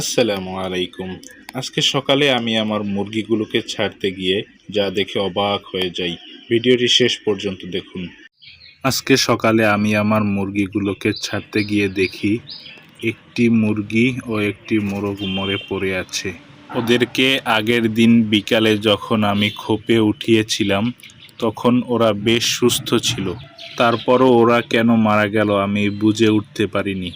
আসসালামু আলাইকুম। আজকে সকালে আমি আমার মুরগিগুলোকে ছাড়তে গিয়ে যা দেখে অবাক হয়ে যাই। ভিডিওটি শেষ পর্যন্ত দেখুন। আজকে সকালে আমি আমার মুরগিগুলোকে ছাড়তে গিয়ে দেখি একটি মুরগি ও একটি মোরগ মরে পড়ে আছে। ওদেরকে আগের দিন বিকালে যখন আমি খোপে উঠিয়েছিলাম, তখন ওরা বেশ সুস্থ ছিল। তারপরও ওরা কেন মারা গেল আমি বুঝে উঠতে পারিনি।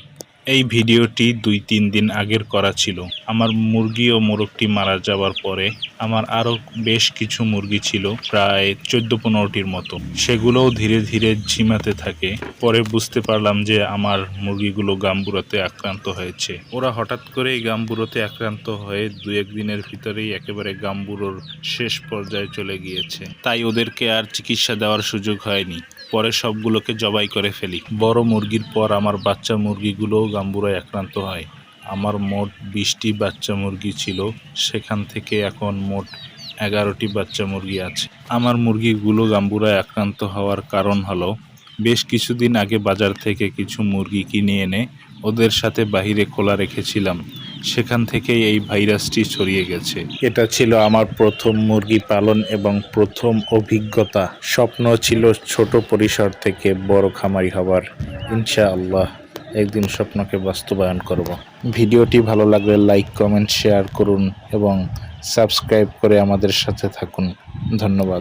এই ভিডিওটি দুই তিন দিন আগের করা ছিল। আমার মুরগি ও মোরগটি মারা যাওয়ার পরে আমার আরও বেশ কিছু মুরগি ছিল, প্রায় চোদ্দ পনেরোটির মতো। সেগুলোও ধীরে ধীরে ঝিমাতে থাকে। পরে বুঝতে পারলাম যে আমার মুরগিগুলো গাম্বুরাতে আক্রান্ত হয়েছে। ওরা হঠাৎ করেই গাম্বুরোতে আক্রান্ত হয়ে দু এক দিনের ভিতরেই একেবারে গাম্বুরোর শেষ পর্যায়ে চলে গিয়েছে। তাই ওদেরকে আর চিকিৎসা দেওয়ার সুযোগ হয়নি। পরে সবগুলোকে জবাই করে ফেলি। বড় মুরগির পর আমার বাচ্চা মুরগিগুলোও গাম্বুরায় আক্রান্ত হয়। আমার মোট বিশটি বাচ্চা মুরগি ছিল, সেখান থেকে এখন মোট এগারোটি বাচ্চা মুরগি আছে। আমার মুরগিগুলো গাম্বুরায় আক্রান্ত হওয়ার কারণ হলো, বেশ কিছুদিন আগে বাজার থেকে কিছু মুরগি কিনে এনে ওদের সাথে বাহিরে খোলা রেখেছিলাম। সেখান থেকে এই ভাইরাসটি ছড়িয়ে গেছে। এটা ছিল আমার প্রথম মুরগি পালন এবং প্রথম অভিজ্ঞতা। স্বপ্ন ছিল ছোট পরিসর থেকে বড় খামারি হবার। ইনশাআল্লাহ একদিন স্বপ্নকে বাস্তবায়ন করব। ভিডিওটি ভালো লাগলে লাইক, কমেন্ট, শেয়ার করুন এবং সাবস্ক্রাইব করে আমাদের সাথে থাকুন। ধন্যবাদ।